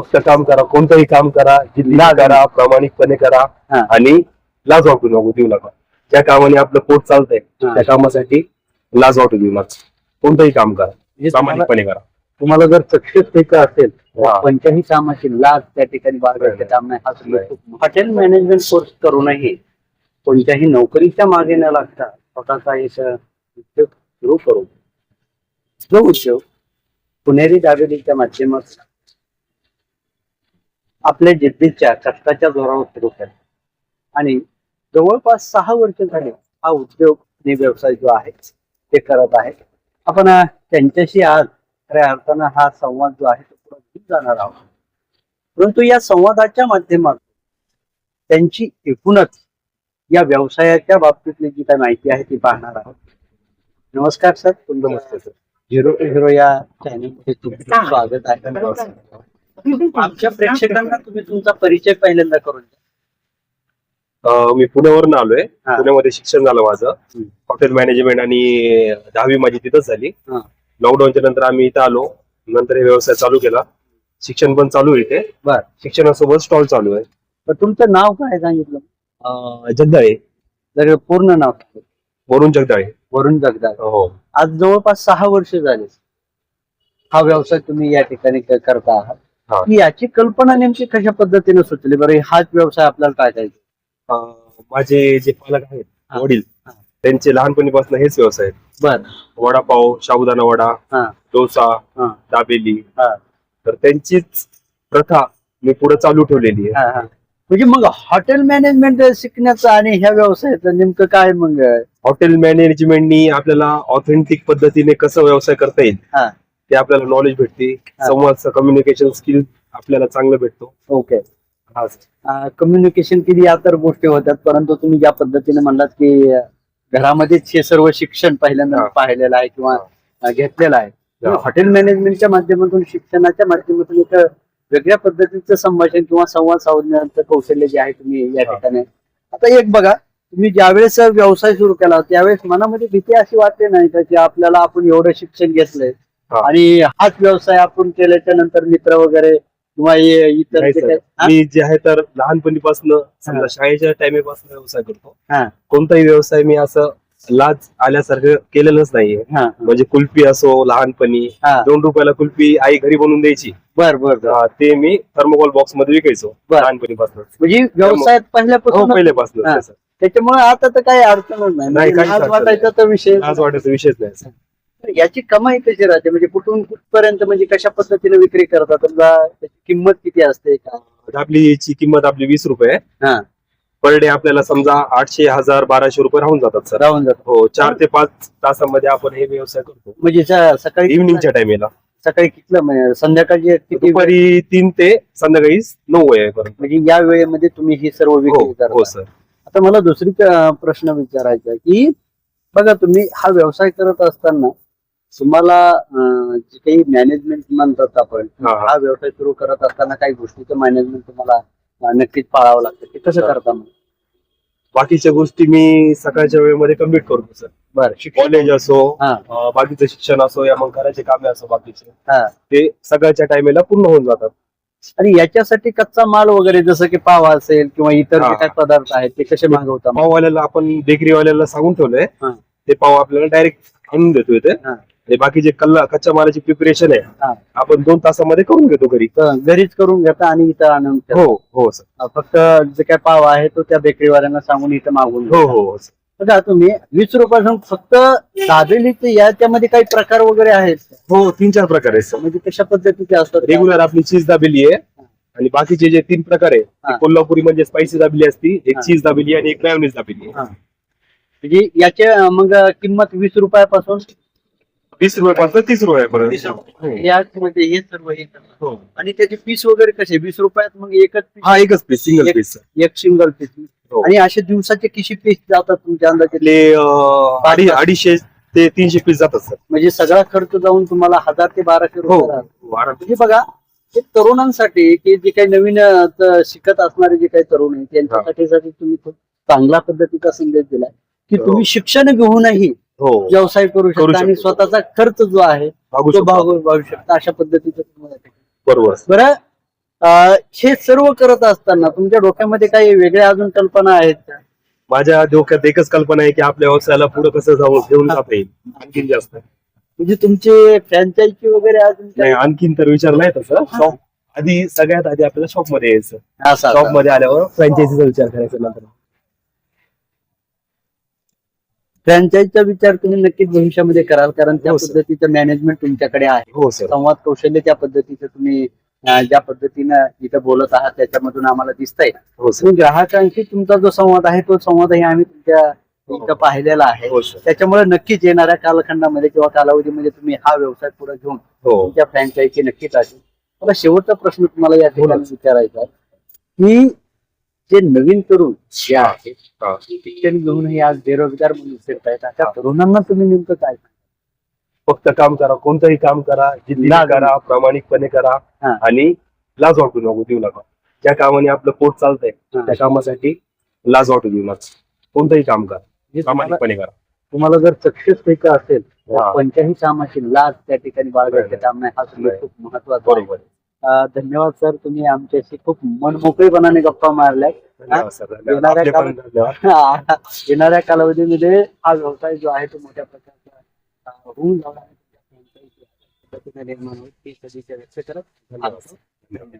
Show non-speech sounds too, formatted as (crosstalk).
फक्त काम करा कोणतंही काम करा जिद्दीने करा प्रामाणिकपणे करा हा. आणि लाज वाटू नको देऊ नका ज्या कामाने आपलं पोट चालतंय हा. त्या कामासाठी लाज वाटू देऊ नका कोणतंही काम करा म्हणजे तुम्हाला प्रामाणिकपणे करा तुम्हाला जर सक्सेस व्हायचं असेल तर. कोणत्याही कामाची लाज त्या ठिकाणी बाळगायचं नाही. काम नाही हा तुम्ही नाही. खूप- हॉटेल मॅनेजमेंट कोर्स करूनही कोणत्याही नोकरीच्या मागे न लागता स्वतःचा एक उद्योग सुरू करू जो उद्योग पुणेरी दाबेलीच्या माध्यमातून आपल्या जिद्दीच्या कष्टाच्या जोरावर सुरू केला. आणि जवळपास सहा वर्ष झाले हा उद्योग आणि व्यवसाय जो आहे ते करत आहे. आपण त्यांच्याशी आज खऱ्या अर्थानं हा संवाद जो आहे तो पुढे घेऊन जाणार आहोत. परंतु या संवादाच्या माध्यमातून त्यांची एकूणच या व्यवसायाच्या बाबतीतली जी काही माहिती आहे ती पाहणार आहोत. नमस्कार सर. नमस्ते सर. झिरो टू झिरो या चॅनलमध्ये तुमचं स्वागत आहे. (laughs) आमच्या प्रेक्षकांना तुम्ही तुमचा परिचय पहिल्यांदा करून द्या. अं, मी पुण्यावरून आलोय. हा. पुण्यामध्ये शिक्षण झालं माझं. हम्म. हॉटेल मॅनेजमेंट आणि दहावी माझी तिथंच झाली. हा. लॉकडाऊनच्या नंतर आम्ही इथं आलो. नंतर हे व्यवसाय चालू केला. शिक्षण पण चालू आहे इथे. बर. शिक्षणासोबत स्टॉल चालू आहे. तर तुमचं नाव काय सांगितलं? अं, जगदाळे. जर पूर्ण नाव. वरुण जगदाळे. वरुण जगदाळ. हो. आज जवळपास सहा वर्ष झाले. हा व्यवसाय तुम्ही या ठिकाणी क- करता. आहात. की याची कल्पना नेमकी कशा पद्धतीने सुचली? बरं हाच व्यवसाय आपल्याला टाकायचा माझे जे पालक आहेत हा. वडील हा. त्यांचे लहानपणीपासून हेच व्यवसाय आहेत. बर. वडापाव साबुदाणा वडा हा. डोसा हा. दाबेली. हा. तर त्यांचीच प्रथा मी पुढे चालू ठेवलेली आहे. हा, हा. म्हणजे मग हॉटेल मॅनेजमेंट शिकण्याचं आणि ह्या व्यवसायाचं नेमकं काय मग? हॉटेल मॅनेजमेंटनी आपल्याला ऑथेंटिक पद्धतीने कसं व्यवसाय करता येईल? हा. ते आपल्याला नॉलेज भेटते. संवाद कम्युनिकेशन स्किल आपल्याला चांगलं भेटतो ओके कम्युनिकेशन केली या तर गोष्टी होत्यात परंतु तुम्ही ज्या पद्धतीने म्हणलात की घरामध्येच हे सर्व शिक्षण पहिल्यांदा. पाहिलेलं आहे किंवा घेतलेलं आहे. हॉटेल मॅनेजमेंटच्या माध्यमातून शिक्षणाच्या माध्यमातून एक वेगळ्या पद्धतीचं संभाषण किंवा संवाद साधण्याचं कौशल्य जे आहे तुम्ही या. ठिकाणी आता एक बघा तुम्ही ज्यावेळेस व्यवसाय सुरू केला त्यावेळेस मनामध्ये भीती अशी वाटते नाही का की आपल्याला आपण एवढं शिक्षण घेतलंय. आणि हाच व्यवसाय आपण केल्याच्यानंतर मित्र वगैरे किंवा इतर नाही जे सर. काही- हा? मी जे आहे तर लहानपणीपासून. समजा शाळेच्या टाइमीपासून व्यवसाय करतो हा, कोणताही व्यवसाय मी असं लाज आल्यासारखं केलेलंच नाहीये हा, हा. म्हणजे कुल्फी असो लहानपणी हा. दोन रुपयाला कुल्फी आई घरी बनवून द्यायची बर बर बर. हा, ते मी थर्मोकॉल बॉक्समध्ये विकायचो बर. लहानपणीपासून म्हणजे व्यवसायात हो पहिल्यापासून पहिल्यापासून हा. तसं. त्याच्यामुळे आता तर काही अडचणच नाही नाही, म्हणजे काहीच लाज अडचण वाटायचा तर विषय लाज वाटायचा विषयच नाही सर. याची कमाई कशी राहते? म्हणजे कुठून कुठपर्यंत म्हणजे कशा पद्धतीने विक्री करतात? समजा त्याची किंमत किती असते? का आपलीची किंमत आपली वीस रुपये. आहे हा. पर डे आपल्याला समजा आठशे हजार बाराशे रुपये राहून जातात सर. राहून जात हो चार ते पाच तासामध्ये आपण हे व्यवसाय करतो. म्हणजे स- सकाळी इव्हनिंगच्या टाइमेला सकाळी कितलं म्हणजे किती वेळ- दुपारी तीन ते संध्याकाळी नऊ वाजेपर्यंत. म्हणजे या वेळेमध्ये तुम्ही ही सर्व हो विक्री हो करता. सर. आता मला दुसरी प्रश्न विचारायचा आहे की बघा तुम्ही हा व्यवसाय करत असताना तुम्हाला जे काही मॅनेजमेंट म्हणतात आपण हा, हा. हा व्यवसाय सुरू करत असताना काही गोष्टीचं मॅनेजमेंट तुम्हाला अं, नक्कीच पाळावं लागतं ते कसं. करता मग बाकीच्या गोष्टी मी सकाळच्या वेळेमध्ये कंप्लीट करतो सर बरं कॉलेज असो हा अं, बाकीचं शिक्षण असो या मग घराचे कामे असो बाकीचे हा ते सकाळच्या टाइमेला पूर्ण होऊन जातात आणि याच्यासाठी कच्चा माल वगैरे जसं की पाव असेल किंवा इतर हा. जे काही पदार्थ आहेत ते कसे मागवता मग? पाववाल्याला आपण बेकरीवाल्याला सांगून ठेवलंय हा. ते पाव आपल्याला डायरेक्ट आणून देतो इथे हा. आणि बाकी जे कल्ला कच्च्या मालाची प्रिपरेशन आहे हा. आपण दोन तासामध्ये करून घेतो घरी तर घरीच करून घेता आणि इथं आणून ठेवता. हो हो सर फक्त जे काय पाव आहे तो त्या बेकरीवाल्यांना सांगून इथं मागवून हो घेता. हो हो sir. बघा तुम्ही वीस रुपयापासून फक्त दाबेलीचे याच्यामध्ये काही प्रकार वगैरे आहेत? हो तीन चार प्रकार आहेत सर म्हणजे कशा पद्धतीचे असतात रेग्युलर आपली चीज दाबेली आहे आणि बाकीचे जे तीन प्रकार आहे हा. ते कोल्हापुरी म्हणजे स्पायसी दाबेली असती एक हा. चीज दाबेली आणि एक मायोनीज दाबेली आहे. हा. म्हणजे याचे अं, मग किंमत वीस रुपयापासून वीस रुपयापासून तीस रुपयापर्यंत हो. यामध्ये हे सर्व हे सर्व. हो. आणि त्याचे पीस वगैरे कसे वीस रुपयात मग एकच piece? हा एकच पीस सिंगल एक- पीस एक सिंगल पीस हो. आणि असे दिवसाचे किती पीस जातात तुमच्या अंदाजे आपले अं, अडी- अडीचशे ते तीनशे पीस जातात सर म्हणजे सगळा खर्च जाऊन तुम्हाला हजार ते बाराशे हो रुपये राहतात. म्हणजे बघा हे तरुणांसाठी की जे काही नवीन अं, त- शिकत असणारे जे काही तरुण आहेत त्यांच्यासाठी साठी तुम्ही खूप चांगला पद्धतीचा संदेश दिलाय की हो. तुम्ही शिक्षण घेऊनही व्यवसाय करू शकता आणि. स्वतःचा खर्च जो आहे तो. भागू भागू शकता. अशा पद्धतीचं बरोबर. बरं हे सर्व करत असताना तुमच्या डोक्यामध्ये काही वेगळ्या अजून कल्पना आहेत का? माझ्या डोक्यात एकच कल्पना आहे की आपल्या व्यवसायाला पुढे कसं जाऊन घेऊन जाता येईल. आणखीन जास्त. म्हणजे तुमचे फ्रँचायझी वगैरे अजून? आणखीन तर विचार नाही तसं शॉप आधी सगळ्यात आधी आपल्याला शॉपमध्ये यायचं. शॉप. मध्ये आल्यावर फ्रँचायझीचा विचार करायचा नंतर. फ्रँचाईजचा विचार तुम्ही नक्कीच भविष्यामध्ये कराल कारण त्या हो, सर. पद्धतीचं मॅनेजमेंट तुमच्याकडे आहे. हो सर संवाद कौशल्य त्या पद्धतीचं तुम्ही अं, ज्या पद्धतीनं इथं बोलत आहात त्याच्यामधून आम्हाला दिसतंय. हो सर म्हणून ग्राहकांशी तुमचा जो संवाद आहे तो संवादही आम्ही तुमच्या इथं पाहिलेला आहे. हो सर त्याच्यामुळे नक्कीच येणाऱ्या कालखंडामध्ये किंवा कालावधीमध्ये तुम्ही हा व्यवसाय पुढे घेऊन हो. तुमच्या फ्रँचायझी नक्कीच असेल मला शेवटचा प्रश्न तुम्हाला या ठिकाणी. विचारायचा आहे. की जे नवीन तरुण जे आहेत. शिक्षण घेऊनही आज बेरोजगार म्हणून फिरतायत अशा तरुणांना तुम्ही नेमकं काय? फक्त काम करा कोणतंही काम करा लाज करा प्रामाणिकपणे करा हा. आणि लाज वाटू नको देऊ नका ज्या कामाने आपलं पोट चालतंय हा. त्या कामासाठी लाज वाटू देऊ नका कोणतंही काम करा म्हणजे तुम्हाला प्रामाणिकपणे करा तुम्हाला जर सक्सेस व्हायचं असेल तर हा. कोणत्याही कामाची लाज त्या ठिकाणी बाळगायचं बरोबर. काम नाही हा बरोबर. खूप महत्त्वाचा आहे. बरोबर धन्यवाद सर तुम्ही आमच्याशी खूप मनमोकळेपणाने गप्पा मारल्या (laughs) येणाऱ्या कालावधीमध्ये हा व्यवसाय जो आहे तो मोठ्या प्रकारचा होऊन जावा निर्माण होईल. सदिच्छा व्यक्त करत. धन्यवाद.